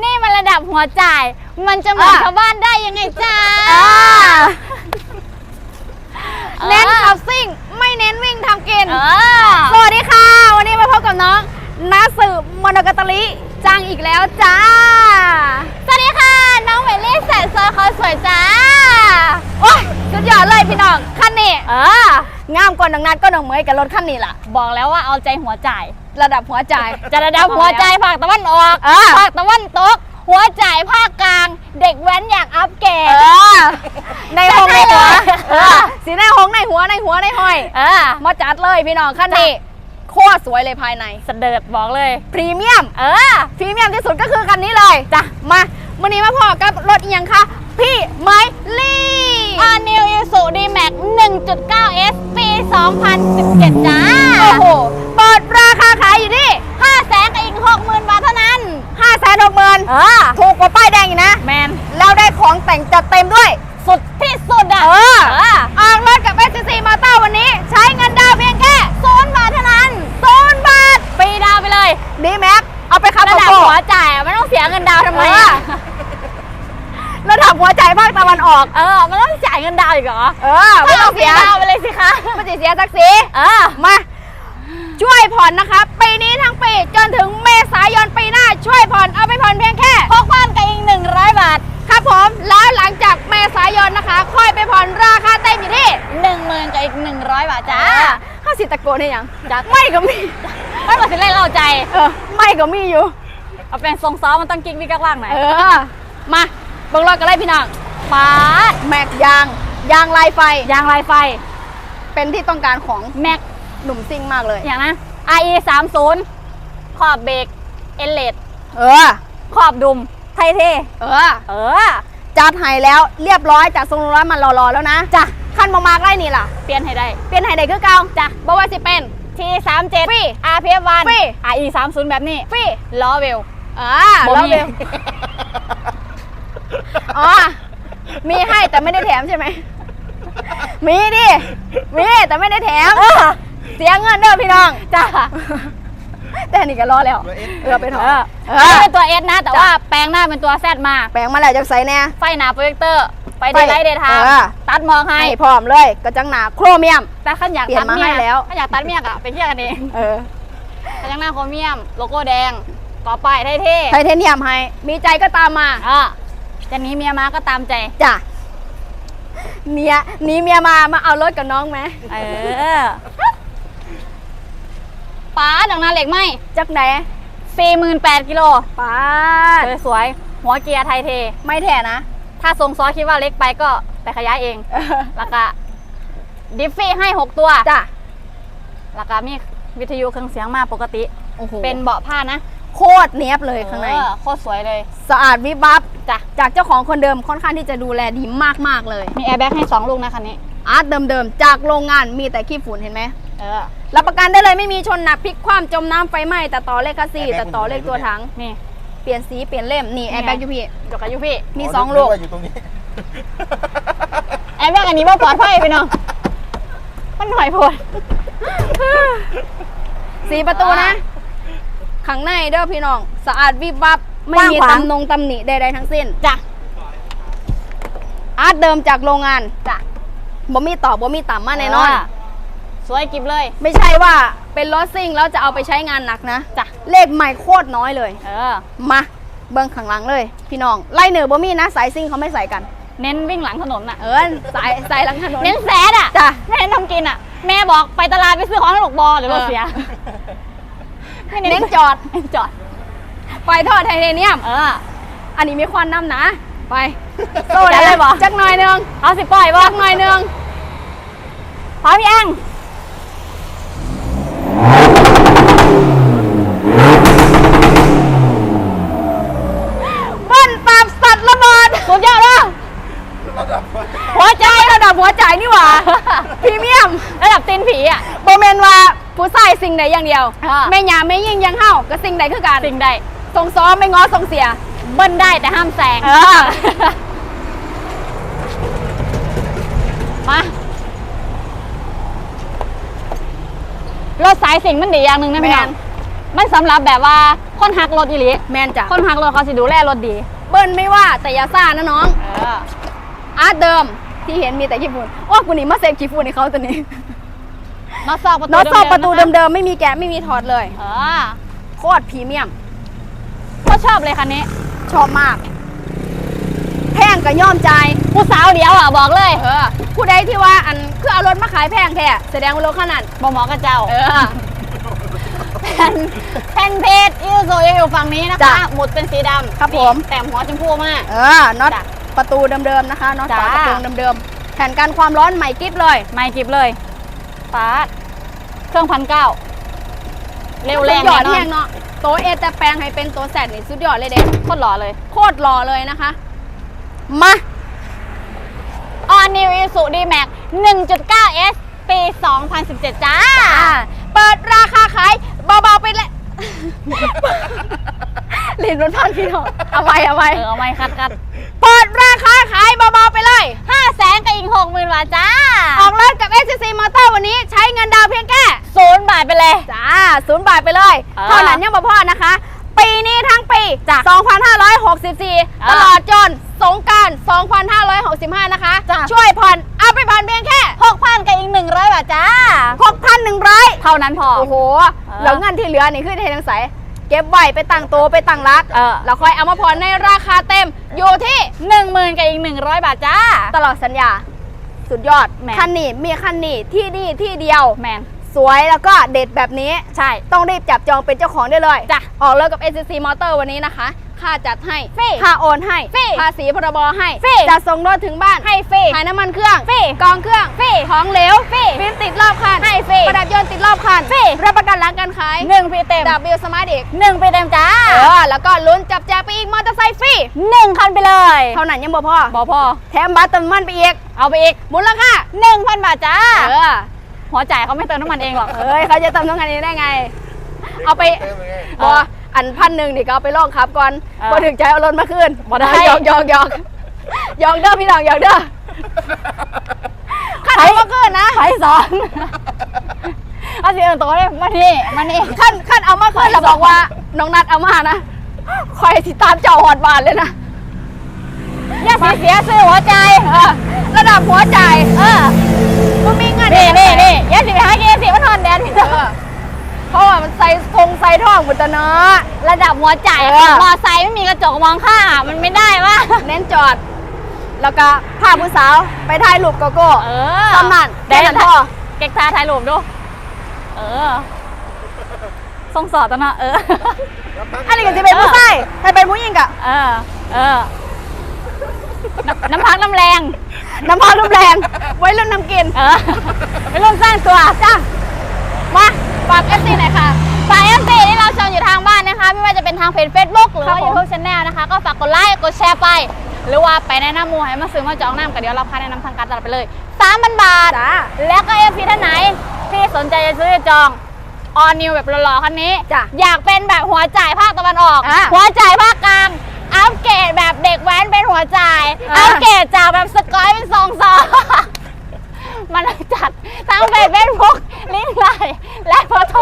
นี่มันระดับหัวจ่าย มันจะเหมือนอะ ชาวบ้านได้ยังไงจ้าอ่าเออเน้นขับซิ่ง ไม่เน้นวิ่งทำกิน เออสวัสดีค่ะ วันนี้มาพบกับน้องนาสืบมอนกาตาลิจังอีกแล้วจ้า สวัสดีค่ะ น้องเวลลี่แสนซอยเขาสวยจ้า โอ้ยสุดยอดเลยพี่น้อง คันนี้เอองามกว่าน้องนัดก็น้องเหมยกับรถคันนี้ล่ะ บอกแล้วว่าเอาใจหัวจ่าย ระดับหัวใจ จะระดับหัวใจภาคตะวันออกเออ ภาคตะวันตก หัวจ่ายภาคกลาง เด็กแว้นอยากอัปเกรเอดอในหงในหัวใช่เลยเออสีในหงในหัวในหัวในห้อยเออมาจัดเลยพี่น้องคันนี้โคตรสวยเลยภายในเสด็จบอกเลย พรีเมียม เออ พรีเมียมที่สุดก็คือคันนี้เลย จ้ะ มาวันนี้มาพอกับรถอีกอย่างค่ะ พี่ไมลี่ a New Isuzu D-Max 1.9S ปี 2017 จ้า โอ้โหเปิดราคาขายอยู่ที่ 5แสนกับอีก 60,000 บาทเท่านั้น 5 6 0 0 0 0 เออ ถูกก ว่าป้ายแดงอีกนะ แมนแล้วได้ของแต่งจัดเต็มด้วย สุดที่สุดอะเออเออออกรถกับ s อ c มาเตอร์วันนี้ ใช้เงินดาวน์เพียงแค่ศูนย์บาทเท่านั้นศูนย์บาทฟรีดาวน์ไปเลย ดีแม็กเอาไปขับระดับโกโก้หัวจ่ายอะไม่ต้องเสียเงินดาวน์ทำไมเออะอระดับหัวใจภาคตะวันออก เออไม่ต้องจ่ายเงินดาวน์อีกเหรอ เออ ไม่ต้องฟรีเสียดาวน์ไปเลยสิคะ ไม่ต้องเสียสักสีเออ มา ช่วยผ่อนนะคะปีนี้ทั้งปี อีก 100 บาทจ้าห้าสิตะโกนให้ยังจักไม่ก็มีไม่บอกสิเล่นเราใจ เออไม่ก็มีอยู่ เอาเป็นทรงซ้อมมันต้องกิ๊กวิกกักล่างหน่อยเออ มาเบิ่งรถกันเลยพี่น้องปาดแม็กยาง ยางลายไฟ ยางลายไฟ เป็นที่ต้องการของแม็กหนุ่มซิ่งมากเลย อย่างนะ IE 30ขอบเบรกเอเลดเออ ขอบดุม ไทยเท เออ เออจัดให้แล้วเรียบร้อยจากทรงร้อยมันรอๆแล้วนะจ้ะ ขั้นมามากไล่นี่ล่ะ เปลี่ยนให้ได้ เปลี่ยนให้ได้คือเก่าจ้ะบ่ว่าสิเป็น T 3 7ฟรี RPF 1ฟรี IE 3 0แบบนี้ฟรีล้อเวลอ่าบ่แล้วมีเบลอ๋อ มีให้แต่ไม่ได้แถมใช่ไหม มีดิ มีแต่ไม่ได้แถม เสียเงินเด้อพี่น้อง จ้ะ แต่อันนี่ก็รอแล้วเออไปถอเออเออันนี้อเป็นตัว S นะ แต่จ้ะว่าแปลงหน้าเป็นตัว Z มา แปลงมาแล้วจะใส่แน่ ไฟหนาโปรเจคเตอร์ ไฟเดย์ไลท์เดย์ไทม์เออ ตัดมองให้ให้พร้อมเลยกระจังหนาโครเมียม แต่ขันอยากเปลี่ยตันดมาเมียให้แล้วถ้าอยากตัดเมียกอะไปเที่ยวกันเองเออกระจังหน้าโครเมียม โลโก้แดง ต่อไปายเท่ไทเทเนียมให้ มีใจก็ตามมาๆเออจะหนี้เมียมาก็ตามใจ จ้ะเมียหนีเมียมามาเอารถกับน้องไหมเออป้าดังนั้นเหล็กไหมจักไหน48,000กิโลป้าดสวยๆหัวเกียร์ไทยเท ไม่แท้นะ ถ้าทรงซอคิดว่าเล็กไปก็ไปขยายเองเออแล้วก็ดิฟฟี่ให้6ตัวจ้ะแล้วก็มีวิทยุเครื่องเสียงมาปกติ โอ้โหเป็นเบาะผ้านะ โคตรเนี้ยบเลยข้างใน เออโคตรสวยเลย สะอาดวิบวับจ้ะ จากเจ้าของคนเดิมค่อนข้างที่จะดูแลดีมากๆเลย มีแอร์แบ็กให้2ลูกนะคันนี้ อาร์ตเดิมๆ จากโรงงานมีแต่ขี้ฝุ่นเห็นไหม เออ รับประกันได้เลยไม่มีชนหนักพลิกคว่ำจมน้ำไฟไหม้แต่ต่อเลขคัสซีแต่ต่อเลขตัวถัง นี่ เปลี่ยนสีเปลี่ยนเล่มนี่แอร์แบ็กยูพีจกกับยูพี่มีสองลูกนึว่าอยู่ตรงนี้ แอร์แบ็กอันนี้ว่าปลอดภัยไปเนาะมันหน่อยโพดสีประตูนะข้างในเด้อพี่น้อง สะอาดวิบวับไม่มีกว้างขวางตำนงตำหนิใดๆทั้งสิ้นจ้ะอาร์ตเดิมจากโรงงานจ้ะบ่มีต่อบ่มีต่ำมาแน่นอนเสวยกิบเลย ไม่ใช่ว่า เป็นรถซิ่งแล้วจะเอาไปใช้งานหนักนะจ้ะเลขใหม่โคตรน้อยเลย เออ มาเบิ้งข้างหลังเลย พี่น้องไล่เหนือบ่มีนะสายซิ่งเขาไม่ใส่กัน เน้นวิ่งหลังถนนอะเออสายสายหลังถนนเน้นแซดอะจ้ะไม่เน้นทำกินอะ แม่บอกไปตลาดไปซื้อของให้ลูกบอหรือรถเสียไม่เน้นจอดเน้นจอดไฟทอดไทเทเนียม เออ อันนี้มีควันน้ำนะ ไปโซ่ได้เลยบ่จักหน่อยหนึงเอาสิปล่อยบ่จักหน่อยหนึงพร้อมยัง เบิ้ลปราบสัตว์ระเบิด สุดยอดแล้ว ระดับ หัวใจระดับ หัวใจนี่หว่า พรีเมียมระดับตีนผีอะ โบเมนว่าผู้ชายสิ่งใดอย่างเดียว อ่า แม่หยาไม่ยิ่งยังเฮ้าก็สิ่งใดคือกันสิ่งใดส่งซ้อมไม่ง้อส่งเสีย เบิ้ลได้แต่ห้ามแซงเออ มารถสายสิ่งมันดีอย่างหนึ่งนะพี่น้องแมนมันสำหรับแบบว่าคนหักรถอีหลีแมนจ้ะคนหักรถเขาสิดูแลรถดีเบิ้ลไม่ว่าแต่อย่าซ่านะน้องเอออาร์ตเดิม ที่เห็นมีแต่ญี่ปุ่นว่ากูนี่มาเซฟขี้ฝุ่นให้เขาตัวนี้น็อตซอกประตูน็อตซอกประตูๆนะคะเดิมๆไม่มีแกะไม่มีถอดเลยเออโคตรพรีเมียมโคตรชอบเลยคันนี้ ชอบมากแพงก็ย่อมใจายผู้สาวเดียวอะบอกเลยเออผู้ใดที่ว่าอันคือเอารถมาขายแพงแท้แสดงว่ารถขนาดบอหมอกับเจ้าเออแผ่นแผ่นเพจอิโซยังอยู่ฝั่งนี้นะจ้ะคะหมุดเป็นสีดำครับผมแต่หัวชมพูมากเออน็อตจ้ะ ประตูเดิมๆนะคะน็อตจ้ะฝากระโปรงเดิมๆแผ่นกันความร้อนใหม่กิ๊บเลย ไม่กิบเลยปาดเครื่องพันเก้าเร็วแรงสุดยอดแน่นอแห้นงเนาะโต๊ะเอแต่แปลงให้เป็นโต๊ะแซดนี่สุดยอดเลยเด็โคตรหล่อเลย โคตรหล่อเลยนะคะ มา All New Isuzu D-Max 1.9S ปี 2017 จ้าอ่าเปิดราคาขายเบาๆไปเลย เล่นรถพันพี่น้องเอาไว้เอาไว้เออเอาไว้คัดคัดเปิดราคาขายเบาๆไปเลยห้าแสนกับอีกหกหมื่นบาทจ้า ออกรถกับ SCC Motor วันนี้ใช้เงินดาวน์เพียงแค่ศูนย์บาทไปเลย จ้าศูนย์บาทไปเลยเออเท่านั้นยังบ่พอนะคะ ปีนี้ทั้งปีจ้ะ2564 ตลอดจนสงกราร 2565 นะคะ จ้ะ ช่วยผ่อนเอาไปผ่อนเพียงแค่ หกพันกับอีกหนึ่งร้อยบาทจ้า 6,100 เท่านั้นพอ โอ้โห เออ แล้วเงินที่เหลือนี่คือเทนังใส เก็บไว้ไปตั้งโตวไปตั้งรักเออแล้วค่อยเอามาผ่อนในราคาเต็มอยู่ที่หนึ่งหมื่นกับอีกหนึ่งร้อยบาทจ้า ตลอดสัญญา สุดยอดแมน คันนี้มีคันนี้ที่นี่ที่เดียว แมน สวยแล้วก็เด็ดแบบนี้ใช่ ต้องรีบจับจองเป็นเจ้าของได้เลยจ้ะออกเลยกับ SCC Motor วันนี้นะคะค่าจัดให้ฟรีค่าโอนให้ฟรีภาษีพรบให้ฟรีจัดส่งรถถึงบ้านให้ฟรีขายน้ำมันเครื่องฟรีกองเครื่องฟรีของเหลวฟรีฟิล์มติดรอบคันให้ฟรีประดับยนต์ติดรอบคันฟรีรับประกันหลังการขายหนึ่งปีเต็มดับบิลสมาร์ทอีกหนึ่งปีเต็มจ้าเออแล้วก็ลุ้นจับแจกไปอีกมอเตอร์ไซค์ฟรีหนึ่งคันไปเลย เท่านั้นยังบ่พอบอพอแถมบัตรเติมน้ำมันไปอีกเอาไปอีกมูลค่าหนึ่งพันบาทจ้าเออ หัวจ่ายเขาไม่เติมน้ำมันเองหรอกเอ้ยเขาจะเติมน้ำมันนี้ได้ไง เอาไปเติมยังไงบออันพันหนึ่งนี่ก็เอาไปลองขับก่อนเออพอถึงใจเอารถมาคืนบ่ได้หยอกหยอกหยอกหยอกเด้อพี่น้องหยอกเด้อขันเอามาคืนนะไผ่สอนเอาสิเอินโตเลยมานี่มานี่ขั้นขั้นเอามาคืนแล้วบอกว่าน้องนัดเอามานะคอยติดตามเจ้าหอดบานเลยนะ อย่าเสียเสียซื้อหัวใจ เออ ระดับหัวใจ เออมันมีเงิ ตะเนาะระดับหัวจ่ายเออ มอไซค์ไม่มีกระจกมองข้างอะมันไม่ได้วะเน้นจอด แล้วก็พาผู้สาวไปถ่ายรูปโกโก้เออตำนานแดนแค่นั้นพอเก๊กตาถ่ายรูปดู เออส่งสอดตอนน่ะเออ อันนี้ก็จะเป็นผู้ชายถ้าเป็นผู้หญิงกะเออ เออ น้ำน้ำพักน้ำแรง น้ำพาน้ำแรงไว้รุ่นน้ำกิน เออ ไม่ร่วมสร้างตัวจ้ามาฝากเอฟซีหน่อยค่ะฝากเอฟซีที่เรา ชมอยู่ทางบ้านนะคะ ไม่ว่าจะเป็นทางเพจ Facebook หรือครัว่าบผม YouTube Channel นะคะ ก็ฝากกดไลค์กดแชร์ไป หรือว่าไปแนะนำหมูให้มาซื้อมาจองน้ำกันเดี๋ยวเราพาแนะนำทางการตลาดไปเลย3,000บาทจ้าแล้วก็เอฟซีท่านไหนที่สนใจจะซื้อจะจองออนิวแบบหล่อๆคันนี้ จ้ะอยากเป็นแบบหัวจ่ายภาคตะวันออก อะหัวจ่ายภาคกลาง อัปเกรดแบบเด็กแว้นเป็นหัวจ่าย อะ อัปเกรดจากแบบสกอยเป็นซองซองมันจัดทั้งเฟซเฟซบุ๊กลิงก์ไลน์และเบอร์โทร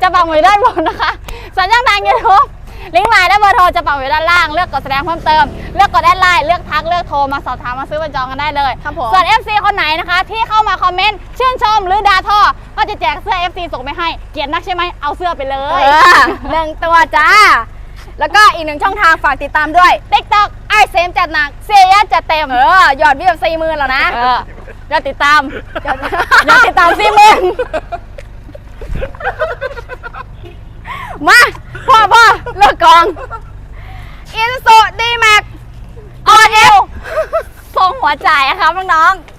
จะปักไว้ด้านบนนะคะ ส่วนช่องทางยูทูบลิงก์ไลน์และเบอร์โทรจะปักไว้ด้านล่าง เลือกกดแสดงเพิ่มเติม เลือกกดแอดไลน์ เลือกทัก เลือกโทรมาสอบถามมาซื้อมาจองกันได้เลย ครับผม ส่วน FC คนไหนนะคะ ที่เข้ามาคอมเมนต์ชื่นชมหรือด่าทอ ก็จะแจกเสื้อ FC ส่งไปให้ เกลียดนักใช่ไหมเอาเสื้อไปเลเอยอหนึ่งตัวจ้า แล้วก็อีกหนึ่งช่องทางฝากติดตามด้วย TikTok ไอเซมจัดหนักเสียจะเต็ม เออ ยอดวิวสี่หมื่นแล้วนะ เอออย่าติดตามอย่าอย่าติดตามสิมึง มาพ่อพ่อเลิกกองอินสุดีแม็กออนเอลส่งหัวจ่ายอะครับน้องๆ